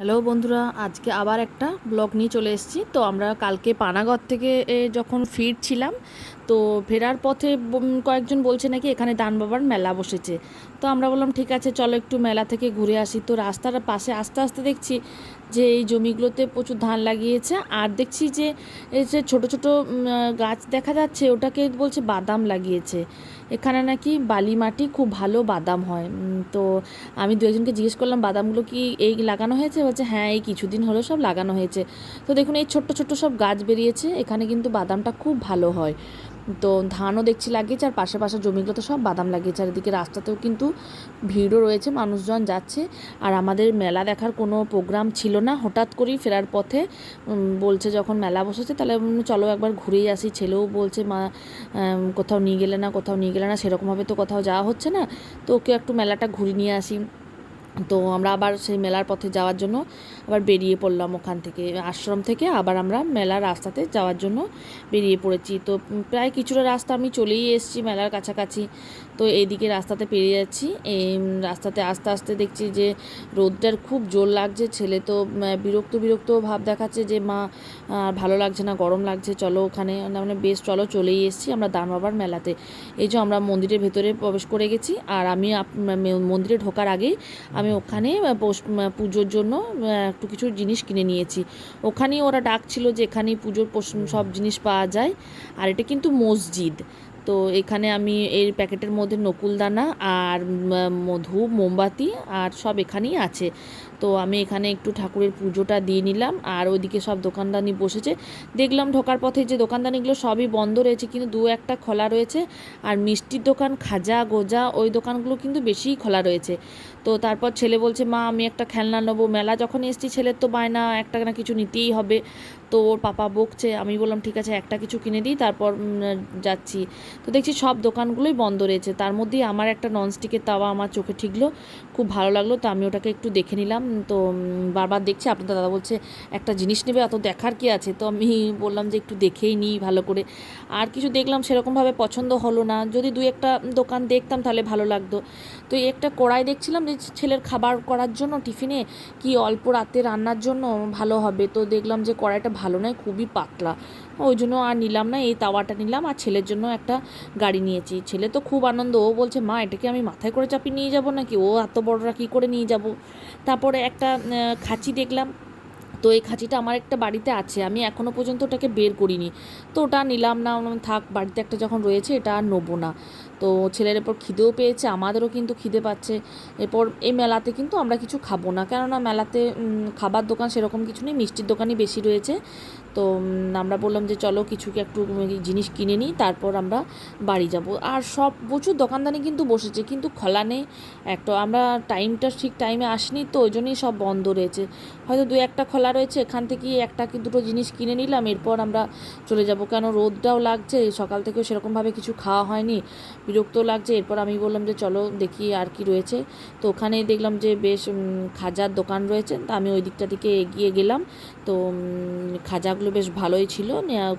Hello বন্ধুরা, আজকে আবার একটা ব্লগ নিয়ে চলে এসেছি। তো আমরা কালকে পানাগড় থেকে যখন ফিরছিলাম তো ফেরার পথে কয়েকজন বলছে নাকি এখানে দান বাবার মেলা বসেছে। তো আমরা বললাম, ঠিক আছে, চলো একটু মেলা থেকে ঘুরে আসি। তো রাস্তার পাশে আস্তে আস্তে দেখছি যে এই জমিগুলোতে প্রচুর ধান লাগিয়েছে। আর দেখছি যে যে ছোটো ছোটো গাছ দেখা যাচ্ছে, ওটাকে বলছে বাদাম লাগিয়েছে। এখানে নাকি বালি মাটি খুব ভালো বাদাম হয়। তো আমি দু একজনকে জিজ্ঞেস করলাম, বাদামগুলো কি এই লাগানো হয়েছে? বলছে হ্যাঁ এই কিছুদিন হলো সব লাগানো হয়েছে। তো দেখুন, এই ছোট্ট ছোট্ট সব গাছ বেরিয়েছে। এখানে কিন্তু বাদামটা খুব ভালো হয়। তো ধানও দেখছি লাগিয়েছে আর পাশে পাশে জমিগুলোতে সব বাদাম লাগিয়েছে। আর এদিকে রাস্তাতেও কিন্তু ভিড়ও রয়েছে, মানুষজন যাচ্ছে। আর আমাদের মেলা দেখার কোনো প্রোগ্রাম ছিল না, হঠাৎ করেই ফেরার পথে বলছে যখন মেলা বসেছে, তাহলে চলো একবার ঘুরেই আসি। ছেলেও বলছে, মা কোথাও নিয়ে গেলে না, কোথাও নিয়ে গেলে না, সেরকমভাবে তো কোথাও যাওয়া হচ্ছে না। তো ওকে একটু মেলাটা ঘুরিয়ে নিয়ে আসি। তো আমরা আবার সেই মেলার পথে যাওয়ার জন্য আবার বেরিয়ে পড়লাম ওখান থেকে, আশ্রম থেকে আবার আমরা মেলার রাস্তাতে যাওয়ার জন্য বেরিয়ে পড়েছি। তো প্রায় কিছুটা রাস্তা আমি চলেই এসেছি মেলার কাছাকাছি। তো এইদিকে রাস্তাতে পেরিয়ে যাচ্ছি। এই রাস্তাতে আস্তে আস্তে দেখছি যে রোদটার খুব জোর লাগছে। ছেলে তো বিরক্ত বিরক্ত ভাব দেখাচ্ছে যে, মা ভালো লাগছে না, গরম লাগছে, চলো ওখানে। মানে বেশ, চলো চলেই এসেছি আমরা দান বাবার মেলাতে। এই যে আমরা মন্দিরের ভেতরে প্রবেশ করে গেছি। আর আমি মন্দিরে ঢোকার আগেই আমি ওখানে পুজোর জন্য একটু কিছু জিনিস কিনে নিয়েছি। ওখানেই ওরা ডাকছিল যে এখানেই পুজোর সব জিনিস পাওয়া যায়। আর এটা কিন্তু মসজিদ। তো এখানে আমি এই প্যাকেটের মধ্যে নকুলদানা আর মধু, মোমবাতি আর সব এখানেই আছে। তো আমি এখানে একটু ঠাকুরের পুজোটা দিয়ে নিলাম আর ওইদিকে সব দোকানদানি বসেছে। দেখলাম ঢোকার পথে যে দোকানদানিগুলো সবই বন্ধ রয়েছে, কিন্তু দু একটা খোলা রয়েছে। আর মিষ্টির দোকান, খাজা, গোজা, ওই দোকানগুলো কিন্তু বেশিই খোলা রয়েছে। তো তারপর ছেলে বলছে, মা, আমি একটা খেলনা নেব। মেলা যখন এসছি, ছেলের তো বায়না, একটা না কিছু নিতেই হবে। তো ওর পাপা বকছে, আমি বললাম, ঠিক আছে, একটা কিছু কিনে দিই। তারপর যাচ্ছি। তো দেখছি সব দোকানগুলোই বন্ধ রয়েছে। তার মধ্যেই আমার একটা ননস্টিকের তাওয়া আমার চোখে ঠিকলো, খুব ভালো লাগল, তো আমি ওটাকে একটু দেখে নিলাম। তো বারবার দেখছি, আপনার দাদা বলছে, একটা জিনিস নেবে অত দেখার কি আছে? তো আমি বললাম যে, একটু দেখেই নিই ভালো করে। আর কিছু দেখলাম, সেরকমভাবে পছন্দ হলো না। যদি দুই একটা দোকান দেখতাম, তাহলে ভালো লাগতো। তো একটা কড়াই দেখছিলাম, যে ছেলের খাবার করার জন্য, টিফিনে কি অল্প রাতে রান্নার জন্য ভালো হবে? তো দেখলাম যে, কড়াইটা ভালো নয়, খুবই পাতলা। ওই জন্য আর নিলাম না, এই তাওয়াটা নিলাম আর ছেলের জন্য একটা গাড়ি নিয়েছি। ছেলে তো খুব আনন্দ, ও বলছে, মা, এটাকে আমি মাথায় করে চাপিয়ে নিয়ে যাব নাকি? ও এত বড়রা কী করে নিয়ে যাব? তারপরে একটা খাঁচি দেখলাম। তো এই খাঁচিটা আমার একটা বাড়িতে আছে, আমি এখনও পর্যন্ত ওটাকে বের করিনি। তো ওটা নিলাম না থাক, বাড়িতে একটা যখন রয়েছে এটা আর নেব না। তো ছেলের এরপর খিদেও পেয়েছে, আমাদেরও কিন্তু খিদে পাচ্ছে। এরপর এই মেলাতে কিন্তু আমরা কিছু খাব না, কেননা মেলাতে খাবার দোকান সেরকম কিছু নেই, মিষ্টির দোকানই বেশি রয়েছে। তো আমরা বললাম যে চলো কিছু একটু জিনিস কিনে নিই তারপর আমরা বাড়ি যাব। আর সব প্রচুর দোকানদানি কিন্তু বসেছে কিন্তু খোলা নেই। একটা আমরা টাইমটা ঠিক টাইমে আসিনি তো ওই জন্যই সব বন্ধ রয়েছে। হয়তো দু একটা খোলা রয়েছে এখান থেকে একটা কি দুটো জিনিস কিনে নিলাম এরপর আমরা চলে যাব। কেন রোদটাও লাগছে সকাল থেকেও সেরকমভাবে কিছু খাওয়া হয়নি বিরক্তও লাগছে। এরপর আমি বললাম যে চলো দেখি আর কি রয়েছে। তো ওখানে দেখলাম যে বেশ খাজার দোকান রয়েছে তা আমি ওই দিকটা দিকে এগিয়ে গেলাম। তো উম, খাজাগুলো বেশ ভালোই ছিল।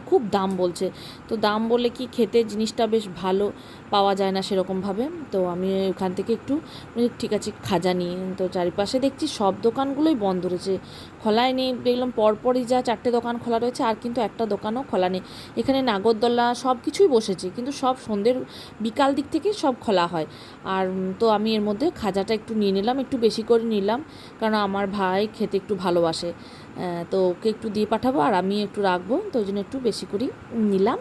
খুব দাম বলছে। তো দাম বলে কি খেতে জিনিসটা বেশ ভালো পাওয়া যায় না সেরকমভাবে। তো আমি ওখান থেকে একটু ঠিক আছে, খাজা নিয়ে। তো চারিপাশে দেখছি সব দোকানগুলোই বন্ধ রয়েছে। খোলায় নেই, দেখলাম পরপরই যা চারটে দোকান খোলা রয়েছে, আর কিন্তু একটা দোকানও খোলা নেই। এখানে নাগরদোল্লা সব কিছুই বসেছে, কিন্তু সব সন্ধ্যের বিকাল দিক থেকে সব খোলা হয়। আর তো আমি এর মধ্যে খাজাটা একটু নিয়ে নিলাম, একটু বেশি করে নিলাম, কারণ আমার ভাই খেতে একটু ভালোবাসে। তো ওকে একটু দিয়ে পাঠাবো আর আমি একটু রাখব, তো ওই জন্য একটু বেশি করেই নিলাম।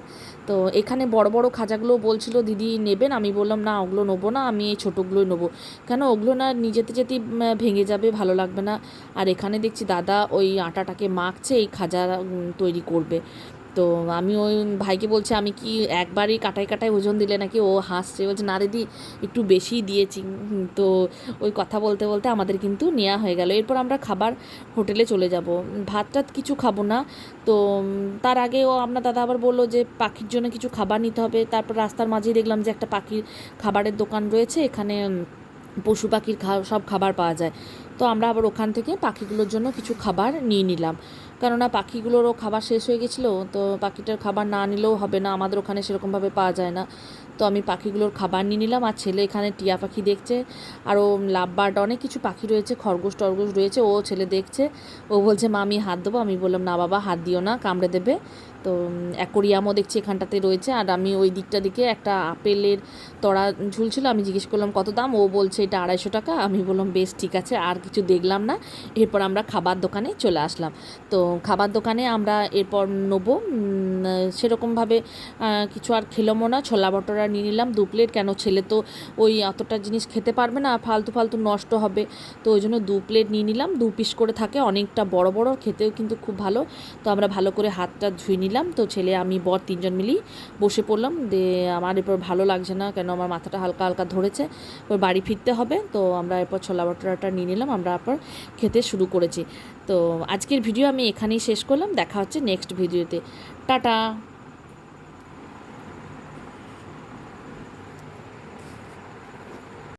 তো এখানে বড় বড় খাজাগুলো বলছিল, দিদি, নেবেন? আমি বললাম, না, ওগুলো নেব না, আমি এই ছোটোগুলোই নেব। কেন? ওগুলো না নিজেতে যেতেই ভেঙে যাবে, ভালো লাগবে না। আর এখানে দেখছি দাদা ওই আটাটাকে মাখছে, এই খাজা তৈরি করবে। তো আমি ওই ভাইকে বলছি, আমি কি একবারই কাটায় কাটায় ওজন দিলে নাকি ও হাসছে? বলছে, না দিদি, একটু বেশি দিয়েছি। তো ওই কথা বলতে বলতে আমাদের কিন্তু নেওয়া হয়ে গেল। এরপর আমরা খাবার হোটেলে চলে যাব। ভাত টাত কিছু খাব না। তো তার আগে ও আপনার দাদা আবার বলল যে, পাখির জন্য কিছু খাবার নিতে হবে। তারপর রাস্তার মাঝেই দেখলাম যে, একটা পাখির খাবারের দোকান রয়েছে। এখানে পশু পাখির সব খাবার পাওয়া যায়। তো আমরা আবার ওখান থেকে পাখিগুলোর জন্য কিছু খাবার নিয়ে নিলাম। কেননা পাখিগুলোরও খাবার শেষ হয়ে গেছিল, তো পাখিটার খাবার না নিলেও হবে না, আমাদের ওখানে সেরকমভাবে পাওয়া যায় না। তো আমি পাখিগুলোর খাবার নিয়ে নিলাম, আর ছেলে এখানে টিয়া পাখি দেখছে, আরও লাভ বার্ড অনেক কিছু পাখি রয়েছে, খরগোশ টরগোশ রয়েছে, ও ছেলে দেখছে, ও বলছে মা আমি হাত দেবো? আমি বললাম, না বাবা, হাত দিও না, কামড়ে দেবে। তো অ্যাকোরিয়ামও দেখছি এখানটাতে রয়েছে, আর আমি ওই দিকটা দিকে একটা আপেলের তড়া ঝুলছিল, আমি জিজ্ঞেস করলাম, কত দাম? ও বলছে, এটা আড়াইশো টাকা। আমি বললাম, বেশ, ঠিক আছে, আর কিছু দেখলাম না। এরপর আমরা খাবার দোকানে চলে আসলাম। তো, খাবার দোকানে আমরা এরপর নেব সেরকমভাবে কিছু আর খেলামও না, ছোলা বটরা নিয়ে নিলাম। দু প্লেট কেন ছেলে তো ওই এতটা জিনিস খেতে পারবে না, ফালতু ফালতু নষ্ট হবে। তো ওই জন্য দু প্লেট নিয়ে নিলাম। দু পিস করে থাকে, অনেকটা বড় বড়, খেতেও কিন্তু খুব ভালো। তো আমরা ভালো করে হাতটা ধুয়ে নিলাম। তো ছেলে, আমি বর তিনজন মিলেই বসে পড়লাম। দে, আমার এরপর ভালো লাগছে না, কেন আমার মাথাটা হালকা হালকা ধরেছে। এবার বাড়ি ফিরতে হবে। তো আমরা এরপর ছোলা বটরাটা নিয়ে নিলাম। আমরা এরপর খেতে শুরু করেছি। তো আজকের ভিডিও আমি এখানেই শেষ করলাম। দেখা হচ্ছে নেক্সট ভিডিওতে টাটা!